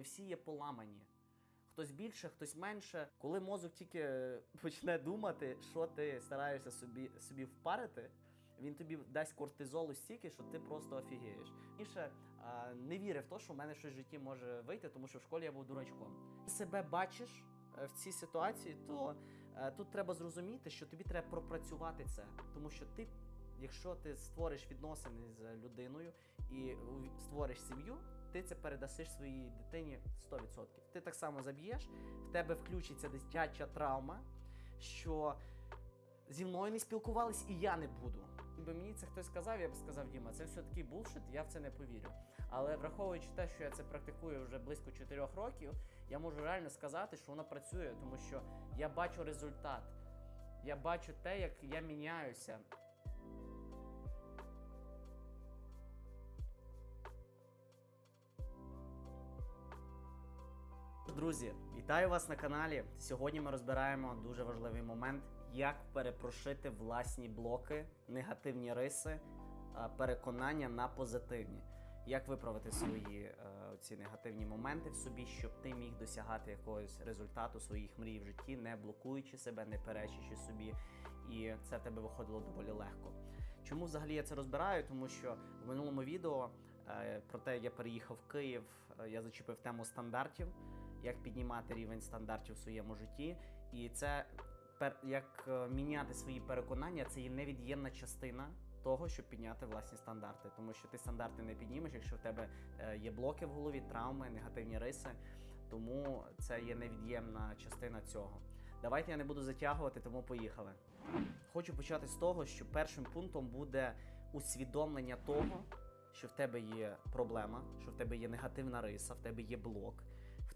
Ми всі є поламані. Хтось більше, хтось менше. Коли мозок тільки почне думати, що ти стараєшся собі, собі впарити, він тобі дасть кортизолу стільки, що ти просто офігієш. Раніше а, не вірив в те, що в мене щось в житті може вийти, тому що в школі я був дурачком. Ти себе бачиш е, в цій ситуації, то е, тут треба зрозуміти, що тобі треба пропрацювати це, тому що ти. Якщо ти створиш відносини з людиною і створиш сім'ю, ти це передасиш своїй дитині 100%. Ти так само заб'єш, в тебе включиться дитяча травма, що зі мною не спілкувались і я не буду. Якби мені це хтось сказав, я б сказав, Діма, це все такий булшит, я в це не повірю. Але враховуючи те, що я це практикую вже близько 4 років, я можу реально сказати, що воно працює, тому що я бачу результат. Я бачу те, як я міняюся. Друзі, вітаю вас на каналі. Сьогодні ми розбираємо дуже важливий момент, як перепрошити власні блоки, негативні риси, е, переконання на позитивні. Як виправити свої е, ці негативні моменти в собі, щоб ти міг досягати якогось результату своїх мрій в житті, не блокуючи себе, не перечачи собі, і це в тебе виходило доволі легко. Чому взагалі я це розбираю? Тому що в минулому відео е, про те, як я переїхав в Київ, я зачепив тему стандартів, як піднімати рівень стандартів в своєму житті. І це як е, міняти свої переконання, це є невід'ємна частина. Того, щоб підняти власні стандарти, тому що ти стандарти не піднімеш, якщо в тебе е, є блоки в голові, травми, негативні риси. Тому це є невід'ємна частина цього. Давайте я не буду затягувати, тому поїхали. Хочу почати з того, що першим пунктом буде усвідомлення того, що в тебе є проблема, що в тебе є негативна риса, в тебе є блок,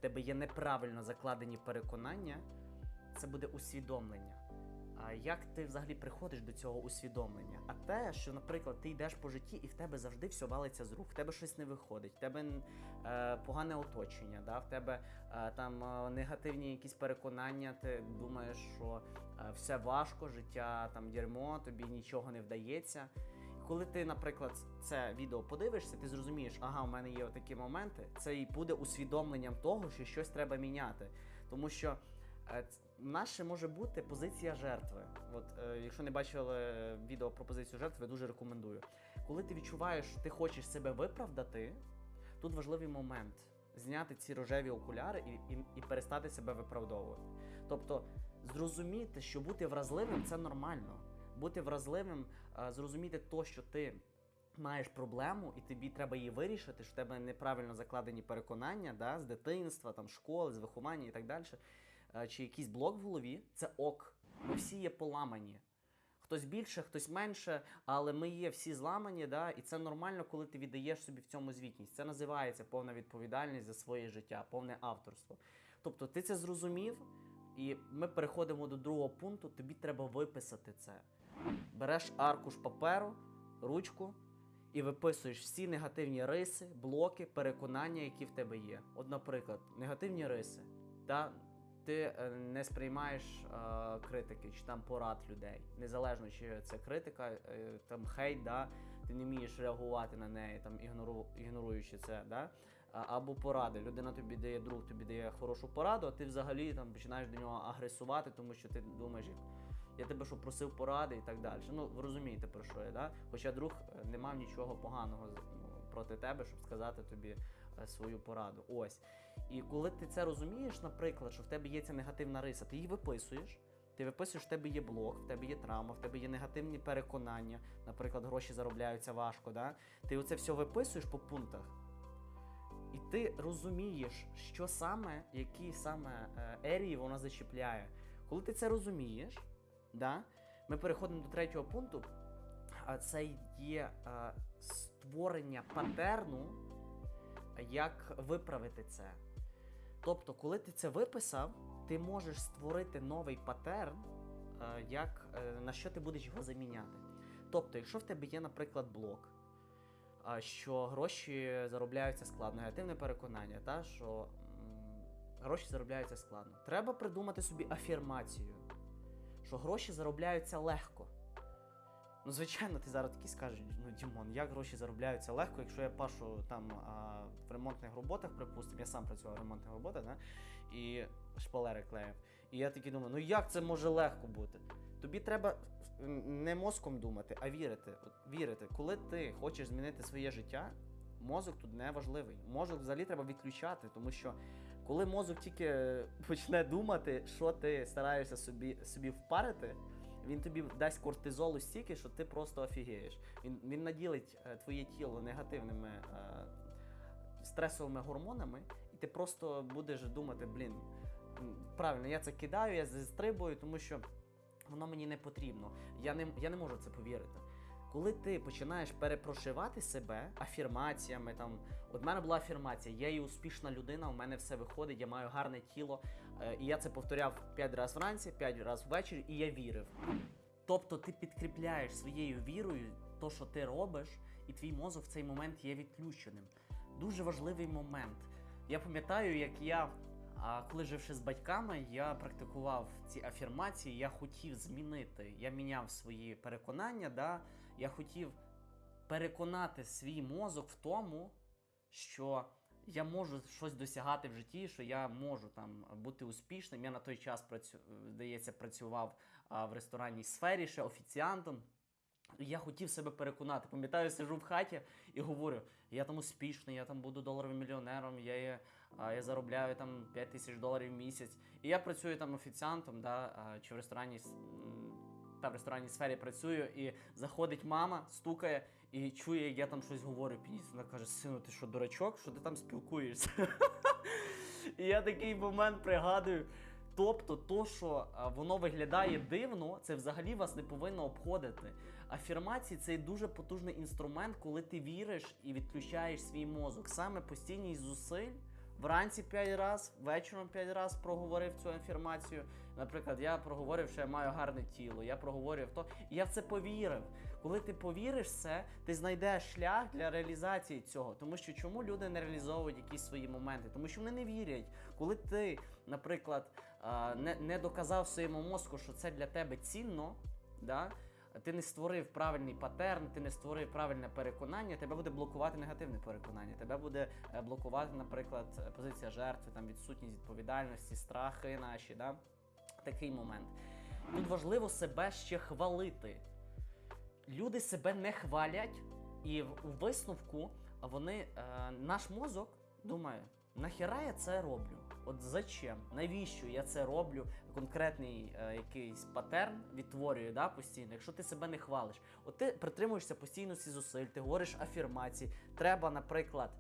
тебе є неправильно закладені переконання. Це буде усвідомлення. А як ти взагалі приходиш до цього усвідомлення? А те, що, наприклад, ти йдеш по житті і в тебе завжди все валиться з рук, в тебе щось не виходить, в тебе е, погане оточення, да? в тебе е, там е, негативні якісь переконання, ти думаєш, що е, все важко, життя там дерьмо, тобі нічого не вдається. Коли ти, наприклад, це відео подивишся, ти зрозумієш, ага, у мене є такі моменти, це і буде усвідомленням того, що щось треба міняти. Тому що Е, Наше може бути позиція жертви. От, е, якщо не бачили відео про позицію жертви, дуже рекомендую. Коли ти відчуваєш, що ти хочеш себе виправдати, тут важливий момент зняти ці рожеві окуляри і, і, і перестати себе виправдовувати. Тобто зрозуміти, що бути вразливим це нормально. Бути вразливим, е, зрозуміти то, що ти маєш проблему, і тобі треба її вирішити, що в тебе неправильно закладені переконання да, з дитинства, там, школи, з виховання і так далі. Е, Чи якийсь блок в голові, це ок. Ми всі є поламані. Хтось більше, хтось менше, але ми є всі зламані, да? і це нормально, коли ти віддаєш собі в цьому звітність. Це називається повна відповідальність за своє життя, повне авторство. Тобто ти це зрозумів, і ми переходимо до другого пункту. Тобі треба виписати це. Береш аркуш паперу, ручку і виписуєш всі негативні риси, блоки, переконання, які в тебе є. От, наприклад, негативні риси. Та ти е, не сприймаєш е, критики чи там порад людей, незалежно чи це критика, е, там хейт, да, ти не вмієш реагувати на неї, там ігнору, ігноруючи це, да? Або поради. Людина тобі дає друг, тобі дає хорошу пораду, а ти взагалі там починаєш до нього агресувати, тому що ти думаєш, я тебе що просив поради і так далі. Ну, ви розумієте про що я, да? Хоча друг е, не мав нічого поганого ну, проти тебе, щоб сказати тобі е, свою пораду. Ось. І коли ти це розумієш, наприклад, що в тебе є ця негативна риса, ти її виписуєш. Ти виписуєш, в тебе є блок, в тебе є травма, в тебе є негативні переконання, наприклад, гроші заробляються важко. Да? Ти оце все виписуєш по пунктах. І ти розумієш, що саме, які саме е, ерії вона зачіпляє. Коли ти це розумієш, да, ми переходимо до третього пункту, це є е, створення патерну, як виправити це. Тобто, коли ти це виписав, ти можеш створити новий патерн, е, як, на що ти будеш його заміняти. Тобто, якщо в тебе є, наприклад, блок, що гроші заробляються складно, негативне переконання, та, що гроші заробляються складно. Треба придумати собі афірмацію, що гроші заробляються легко. Ну, звичайно, ти зараз такий скажеш, ну Дімон, як гроші заробляються легко, якщо я пашу там а, в ремонтних роботах, припустимо, я сам працював в ремонтних роботах, да? і шпалери клеїв. І я такий думаю, ну як це може легко бути? Тобі треба не мозком думати, а вірити. От, вірити. Коли ти хочеш змінити своє життя, мозок тут не важливий. Мозок взагалі треба відключати, тому що коли мозок тільки почне думати, що ти стараєшся собі, собі впарити, він тобі дасть кортизолу стільки, що ти просто офігієш. Він, він наділить е, твоє тіло негативними е, стресовими гормонами, і ти просто будеш думати, блін, правильно, я це кидаю, я застрибую, тому що воно мені не потрібно. Я не, я не можу це повірити. Коли ти починаєш перепрошивати себе афірмаціями, там от мене була афірмація, я є успішна людина, у мене все виходить, я маю гарне тіло. Е, і я це повторяв 5 разів вранці, 5 разів ввечері, і я вірив. Тобто ти підкріпляєш своєю вірою то, що ти робиш, і твій мозок в цей момент є відключеним. Дуже важливий момент. Я пам'ятаю, як я, а, коли живши з батьками, я практикував ці афірмації, я хотів змінити, я міняв свої переконання, да? я хотів переконати свій мозок в тому, що я можу щось досягати в житті, що я можу там бути успішним. Я на той час працю... здається, працював а, в ресторанній сфері ще офіціантом. Я хотів себе переконати. Пам'ятаю, сижу в хаті і говорю: я там успішний, я там буду доларовим мільйонером, я, є, я заробляю там 5 тисяч доларів в місяць. І я працюю там офіціантом, да, чи в ресторанній с- та в ресторанній сфері працюю, і заходить мама, стукає і чує, як я там щось говорю. Підійсть, вона каже: сину, ти що, дурачок, що ти там спілкуєшся? І я такий момент пригадую. Тобто, то, що воно виглядає дивно, це взагалі вас не повинно обходити. Афірмації це дуже потужний інструмент, коли ти віриш і відключаєш свій мозок. Саме постійність зусиль. Вранці 5 разів, вечором 5 разів проговорив цю афірмацію. Наприклад, я проговорив, що я маю гарне тіло, я проговорив то, і я в це повірив. Коли ти повіриш в це, ти знайдеш шлях для реалізації цього. Тому що чому люди не реалізовують якісь свої моменти? Тому що вони не вірять. Коли ти, наприклад, не доказав своєму мозку, що це для тебе цінно, да? Ти не створив правильний патерн, ти не створив правильне переконання, тебе буде блокувати негативне переконання. Тебе буде е, блокувати, наприклад, позиція жертви, там відсутність відповідальності, страхи наші. Да? Такий момент. Тут важливо себе ще хвалити. Люди себе не хвалять, і у висновку вони, е, наш мозок думає, нахіра я це роблю? От зачем? Навіщо я це роблю? Конкретний е, якийсь патерн відтворює да, постійно, якщо ти себе не хвалиш. От ти притримуєшся постійно ці зусиль, ти говориш афірмації. Треба, наприклад,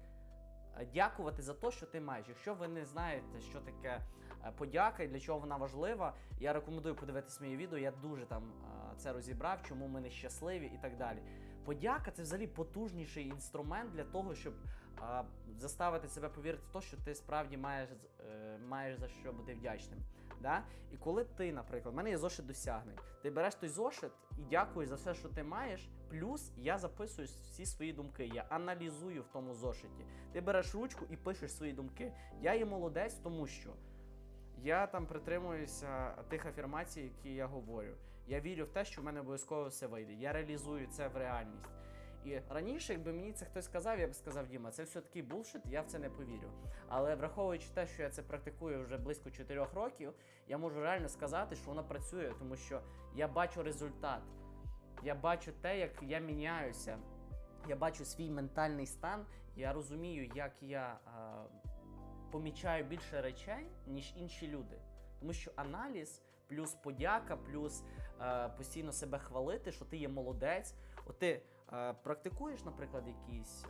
е, дякувати за те, що ти маєш. Якщо ви не знаєте, що таке е, подяка і для чого вона важлива, я рекомендую подивитись моє відео. Я дуже там е, це розібрав, чому ми нещасливі і так далі. Подяка це взагалі потужніший інструмент для того, щоб а, заставити себе повірити в те, що ти справді маєш, е, маєш за що бути вдячним. Да? І коли ти, наприклад, в мене є зошит досягнень, ти береш той зошит і дякуєш за все, що ти маєш. Плюс я записую всі свої думки, я аналізую в тому зошиті. Ти береш ручку і пишеш свої думки. Я є молодець, тому що я там притримуюся тих афірмацій, які я говорю. Я вірю в те, що в мене обов'язково все вийде. Я реалізую це в реальність. І раніше, якби мені це хтось сказав, я б сказав, Діма, це все такий булшит, я в це не повірю. Але враховуючи те, що я це практикую вже близько 4 років, я можу реально сказати, що воно працює, тому що я бачу результат. Я бачу те, як я міняюся. Я бачу свій ментальний стан, я розумію, як я а, помічаю більше речей, ніж інші люди. Тому що аналіз, плюс подяка, плюс е, постійно себе хвалити, що ти є молодець. От ти практикуєш, наприклад, якісь е,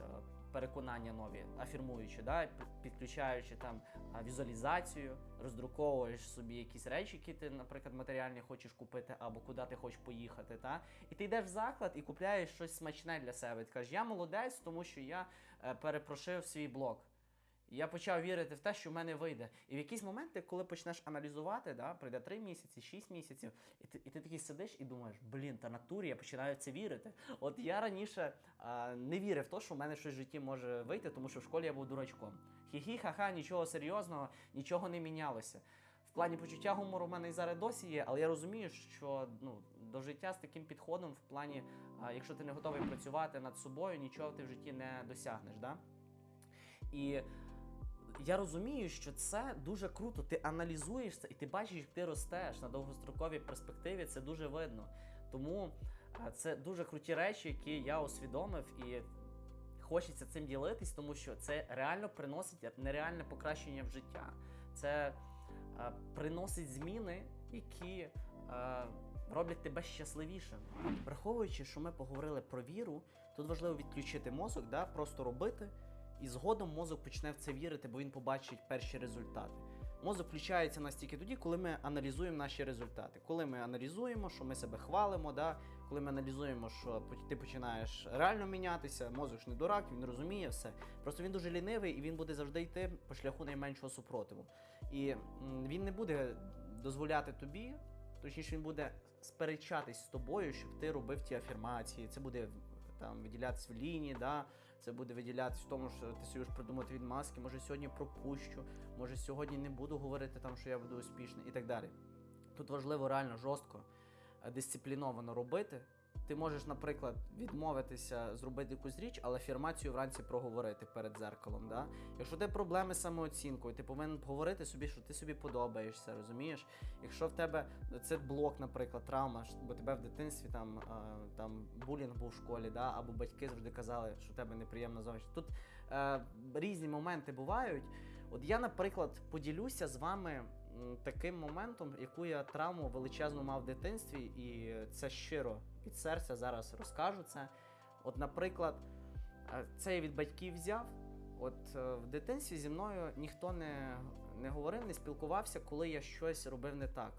переконання нові, афірмуючи, да, підключаючи там е, візуалізацію, роздруковуєш собі якісь речі, які ти, наприклад, матеріальні хочеш купити, або куди ти хочеш поїхати. Та? І ти йдеш в заклад і купляєш щось смачне для себе. Ти кажеш, я молодець, тому що я е, перепрошив свій блог. І Я почав вірити в те, що в мене вийде. І в якісь моменти, коли почнеш аналізувати, да, пройде 3 місяці, 6 місяців, і ти, і ти такий сидиш і думаєш, блін, та натурі я починаю це вірити. От я раніше а, не вірив в те, що в мене щось в житті може вийти, тому що в школі я був дурачком. Хі-хі, ха-ха, нічого серйозного, нічого не мінялося. В плані почуття гумору в мене і зараз досі є, але я розумію, що ну, до життя з таким підходом, в плані, а, якщо ти не готовий працювати над собою, нічого ти в житті не досягнеш. Да? І я розумію, що це дуже круто. Ти аналізуєш це і ти бачиш, як ти ростеш на довгостроковій перспективі. Це дуже видно. Тому е, це дуже круті речі, які я усвідомив, і хочеться цим ділитись, тому що це реально приносить нереальне покращення в життя. Це е, приносить зміни, які е, роблять тебе щасливішим. Враховуючи, що ми поговорили про віру, тут важливо відключити мозок, да, просто робити. І згодом мозок почне в це вірити, бо він побачить перші результати. Мозок включається настільки тоді, коли ми аналізуємо наші результати. Коли ми аналізуємо, що ми себе хвалимо, да? коли ми аналізуємо, що ти починаєш реально мінятися, мозок ж не дурак, він розуміє все. Просто він дуже лінивий і він буде завжди йти по шляху найменшого супротиву. І він не буде дозволяти тобі, точніше, він буде сперечатись з тобою, щоб ти робив ті афірмації. Це буде там виділятися в лінії, да? Це буде виділятися в тому, що ти собі придумати відмазки, може сьогодні пропущу, може сьогодні не буду говорити там, що я буду успішний і так далі. Тут важливо реально жорстко, е, дисципліновано робити. Ти можеш, наприклад, відмовитися зробити якусь річ, але афірмацію вранці проговорити перед зеркалом. Да? Якщо ти проблеми з самооцінкою, ти повинен говорити собі, що ти собі подобаєшся, розумієш? Якщо в тебе це блок, наприклад, травма, бо тебе в дитинстві там, там булінг був в школі, да? або батьки завжди казали, що тебе неприємна зовнішність. Тут е, різні моменти бувають. От я, наприклад, поділюся з вами таким моментом, яку я травму величезну мав в дитинстві, і це щиро від серця зараз розкажу це. От, наприклад, е, це я від батьків взяв. От е, в дитинстві зі мною ніхто не, не говорив, не спілкувався, коли я щось робив не так.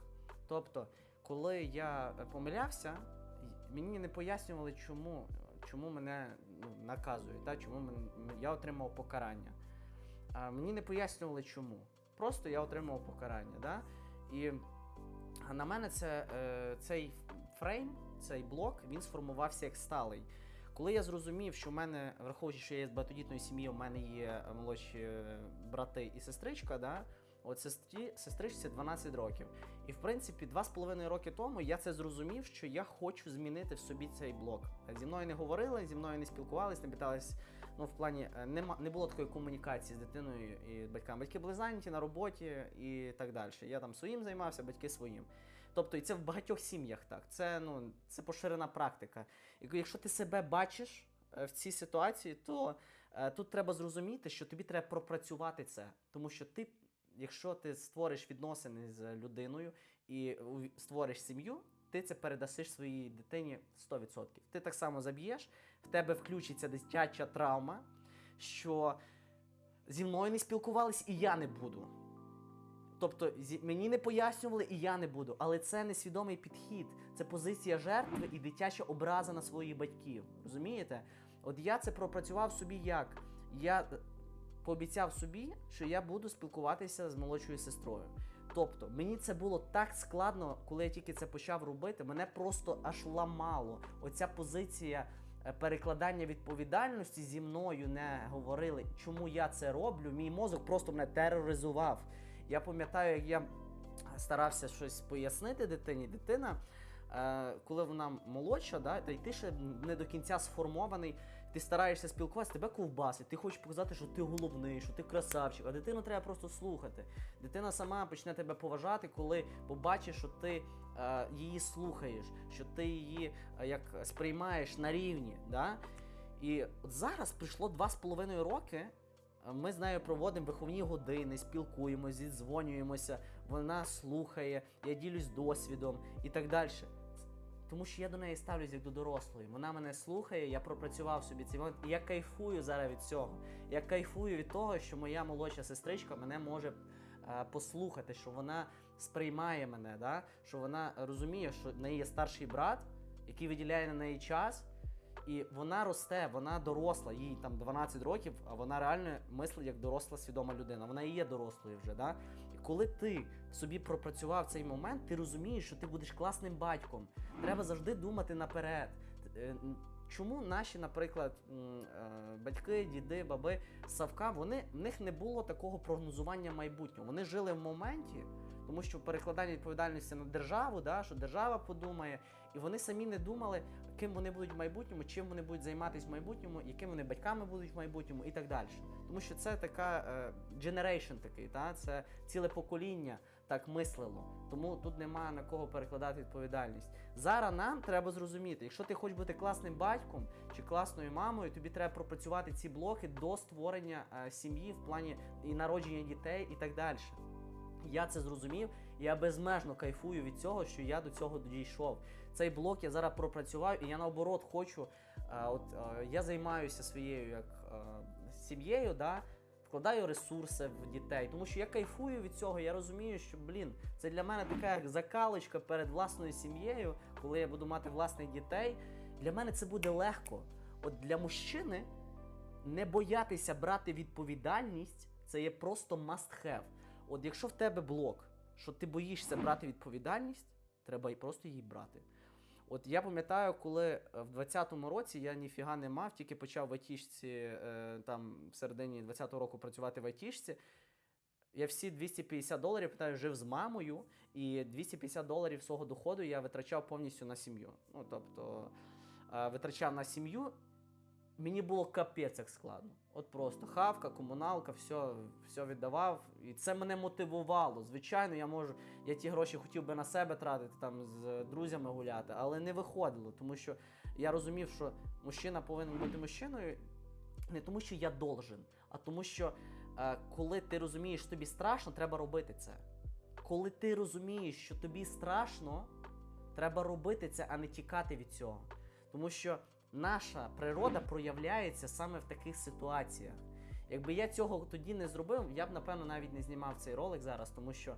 Тобто, коли я е, помилявся, мені не пояснювали, чому, чому мене ну, наказують, та, чому мен- я отримав покарання. А мені не пояснювали, чому. Просто я отримав покарання. Да? І на мене це, е, цей фрейм, цей блок, він сформувався як сталий. Коли я зрозумів, що в мене, враховуючи, що я з багатодітної сім'ї, у мене є е, молодші е, брати і сестричка, да? от сестрі, сестричці 12 років. І в принципі, два з половиною роки тому я це зрозумів, що я хочу змінити в собі цей блок. Зі мною не говорили, зі мною не спілкувалися, не питались. Ну, в плані е, нема, не було такої комунікації з дитиною і батьками. Батьки були зайняті на роботі і так далі. Я там своїм займався, батьки своїм. Тобто, і це в багатьох сім'ях так. Це ну це поширена практика. І якщо ти себе бачиш е, в цій ситуації, то е, тут треба зрозуміти, що тобі треба пропрацювати це, тому що ти. Якщо ти створиш відносини з людиною і створиш сім'ю, ти це передасиш своїй дитині 100%. Ти так само заб'єш, в тебе включиться дитяча травма, що зі мною не спілкувались і я не буду. Тобто мені не пояснювали, і я не буду. Але це несвідомий підхід. Це позиція жертви і дитяча образа на своїх батьків. Розумієте? От я це пропрацював собі як? Я е, пообіцяв собі, що я буду спілкуватися з молодшою сестрою. Тобто, мені це було так складно, коли я тільки це почав робити. Мене просто аж ламало. Оця позиція е, перекладання відповідальності зі мною не говорили, чому я це роблю. Мій мозок просто мене тероризував. Я пам'ятаю, як я старався щось пояснити дитині. Дитина, е, коли вона молодша, да, та й ти ще не до кінця сформований, ти стараєшся спілкуватися, тебе ковбасить, ти хочеш показати, що ти головний, що ти красавчик, а дитину треба просто слухати. Дитина сама почне тебе поважати, коли побачиш, що ти е, її слухаєш, що ти її е, як сприймаєш на рівні. Да? І от зараз прийшло два з половиною роки. Ми з нею проводимо виховні години, спілкуємося, зідзвонюємося, вона слухає, я ділюсь досвідом і так далі. Тому що я до неї ставлюсь як до дорослої. Вона мене слухає, я пропрацював собі цей момент, і я кайфую зараз від цього. Я кайфую від того, що моя молодша сестричка мене може е, послухати, що вона сприймає мене, да? що вона розуміє, що в неї є старший брат, який виділяє на неї час. І вона росте, вона доросла, їй там 12 років, а вона реально мислить як доросла свідома людина. Вона і є дорослою вже. Да? І коли ти собі пропрацював цей момент, ти розумієш, що ти будеш класним батьком. Треба завжди думати наперед. Е, Чому наші, наприклад, е, батьки, діди, баби Савка, вони в них не було такого прогнозування майбутнього. Вони жили в моменті, тому що перекладання відповідальності на державу, да, що держава подумає, І вони самі не думали, ким вони будуть в майбутньому, чим вони будуть займатися в майбутньому, якими вони батьками будуть в майбутньому і так далі. Тому що це така е, generation такий, та? це ціле покоління так мислило. Тому тут немає на кого перекладати відповідальність. Зараз нам треба зрозуміти, якщо ти хочеш бути класним батьком чи класною мамою, тобі треба пропрацювати ці блоки до створення е, сім'ї в плані і народження дітей і так далі. Я це зрозумів, я безмежно кайфую від цього, що я до цього дійшов. Цей блок я зараз пропрацював, і я наоборот хочу. е, от е, я займаюся своєю як е, сім'єю, да, вкладаю ресурси в дітей, тому що я кайфую від цього. Я розумію, що блін, це для мене така як закалочка перед власною сім'єю, коли я буду мати власних дітей. Для мене це буде легко. От для мужчини не боятися брати відповідальність, це є просто must have. От якщо в тебе блок, що ти боїшся брати відповідальність, треба і просто її брати. От я пам'ятаю, коли е, в 20-му році я ніфіга не мав, тільки почав в айтішці е, там в середині 20-го року працювати в айтішці. Я всі 250 доларів питаю, жив з мамою, і 250 доларів свого доходу я витрачав повністю на сім'ю. Ну тобто е, витрачав на сім'ю. Мені було капець як складно. От просто хавка, комуналка, все, все віддавав. І це мене мотивувало. Звичайно, я можу. Я ті гроші хотів би на себе тратити, там з друзями гуляти, але не виходило, тому що я розумів, що мужчина повинен бути мужчиною не тому, що я должен, а тому, що е, коли ти розумієш, що тобі страшно, треба робити це. Коли ти розумієш, що тобі страшно, треба робити це, а не тікати від цього. Тому що наша природа проявляється саме в таких ситуаціях. Якби я цього тоді не зробив, я б напевно навіть не знімав цей ролик зараз, тому що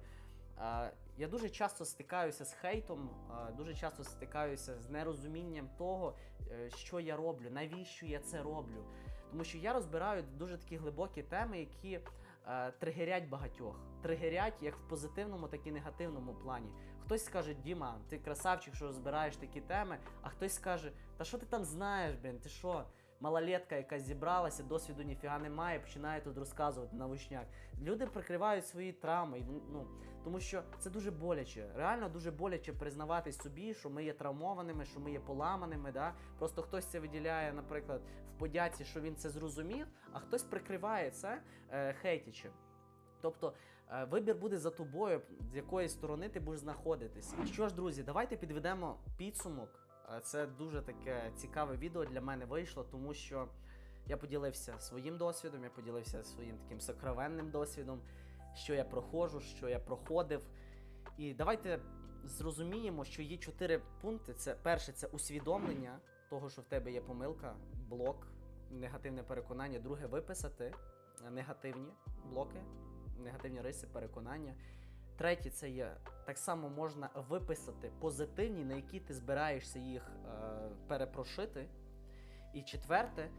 е, я дуже часто стикаюся з хейтом, е, дуже часто стикаюся з нерозумінням того, е, що я роблю, навіщо я це роблю. Тому що я розбираю дуже такі глибокі теми, які е, тригерять багатьох. Тригерять як в позитивному, так і негативному плані. Хтось скаже, Діма, ти красавчик, що розбираєш такі теми, а хтось скаже, та що ти там знаєш, блін, ти що? Малолетка, яка зібралася, досвіду ніфіга немає, починає тут розказувати на вишняк. Люди прикривають свої травми, ну, тому що це дуже боляче. Реально дуже боляче признаватись собі, що ми є травмованими, що ми є поламаними. Да? Просто хтось це виділяє, наприклад, в подяці, що він це зрозумів, а хтось прикриває це е, хейтячи. Тобто е, вибір буде за тобою, з якої сторони ти будеш знаходитись. Що ж, друзі, давайте підведемо підсумок. Це дуже таке цікаве відео для мене вийшло, тому що я поділився своїм досвідом, я поділився своїм таким сокровенним досвідом, що я проходжу, що я проходив. І давайте зрозуміємо, що є чотири пункти. Це перше, це усвідомлення того, що в тебе є помилка, блок, негативне переконання. Друге, виписати е, негативні блоки, негативні риси, переконання. Третє, це є так само можна виписати позитивні, на які ти збираєшся їх е, перепрошити. І четверте,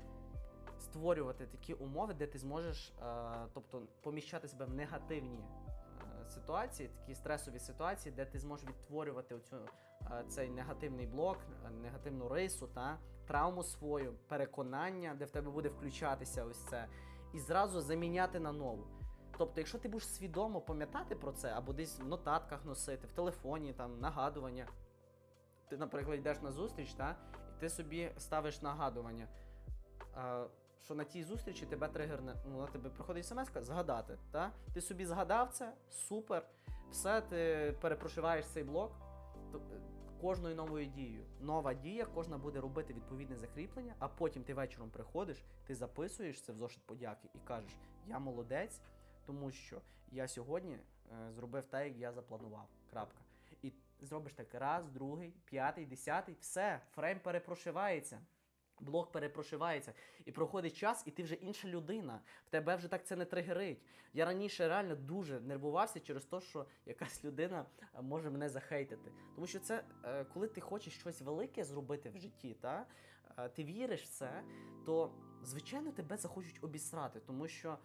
створювати такі умови, де ти зможеш, е, тобто поміщати себе в негативні е, ситуації, такі стресові ситуації, де ти зможеш відтворювати оцю, е, цей негативний блок, негативну рису, та, травму свою, переконання, де в тебе буде включатися ось це, і зразу заміняти на нову. Тобто, якщо ти будеш свідомо пам'ятати про це, або десь в нотатках носити, в телефоні, там нагадування. Ти, наприклад, йдеш на зустріч, та, і ти собі ставиш нагадування, а, що на тій зустрічі тебе тригерне, ну, на тебе приходить смс згадати. Та? Ти собі згадав це, супер, все, ти перепрошиваєш цей блок е, кожною новою дією. Нова дія, кожна буде робити відповідне закріплення, а потім ти вечором приходиш, ти записуєш це в зошит подяки і кажеш, я молодець, тому що я сьогодні е, зробив так, як я запланував. Крапка. І зробиш так раз, другий, п'ятий, десятий, все, фрейм перепрошивається. Блок перепрошивається, і проходить час, і ти вже інша людина. В тебе вже так це не тригерить. Я раніше реально дуже нервувався через те, що якась людина е, може мене захейтити. Тому що це е, коли ти хочеш щось велике зробити в житті, та ти віриш в це, то звичайно тебе захочуть обісрати, тому що.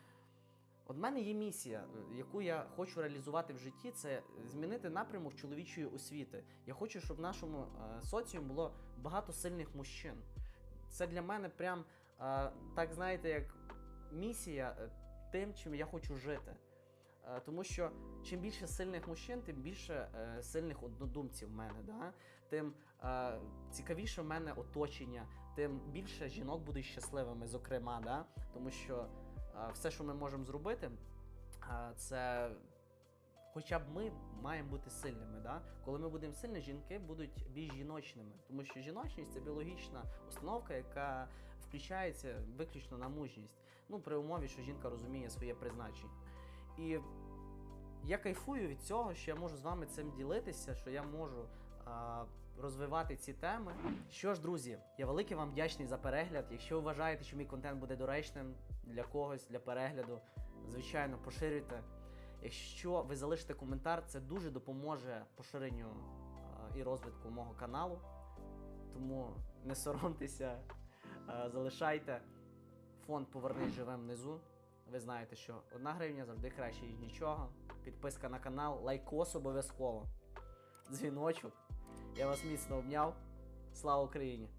От в мене є місія, е, яку я хочу реалізувати в житті, це змінити напрямок чоловічої освіти. Я хочу, щоб в нашому е, соціумі було багато сильних мужчин. Це для мене прям е, так знаєте, як місія тим, чим я хочу жити. Тому що чим більше сильних мужчин, тим більше сильних однодумців в мене. Да? Тим цікавіше в мене оточення, тим більше жінок будуть щасливими, зокрема. Да? Тому що все, що ми можемо зробити, це хоча б ми маємо бути сильними. Да? Коли ми будемо сильні, жінки будуть більш жіночними, тому що жіночність це біологічна установка, яка включається виключно на мужність. Ну, при умові, що жінка розуміє своє призначення. І я кайфую від цього, що я можу з вами цим ділитися, що я можу а, розвивати ці теми. Що ж, друзі, я великий вам вдячний за перегляд. Якщо ви вважаєте, що мій контент буде доречним для когось, для перегляду, звичайно, поширюйте. Якщо ви залишите коментар, це дуже допоможе поширенню і розвитку мого каналу. Тому не соромтеся, залишайте. Фонд Повернись живим внизу. Ви знаєте, що одна гривня завжди краще, ніж нічого. Підписка на канал, лайкос обов'язково. Дзвіночок. Я вас міцно обняв. Слава Україні!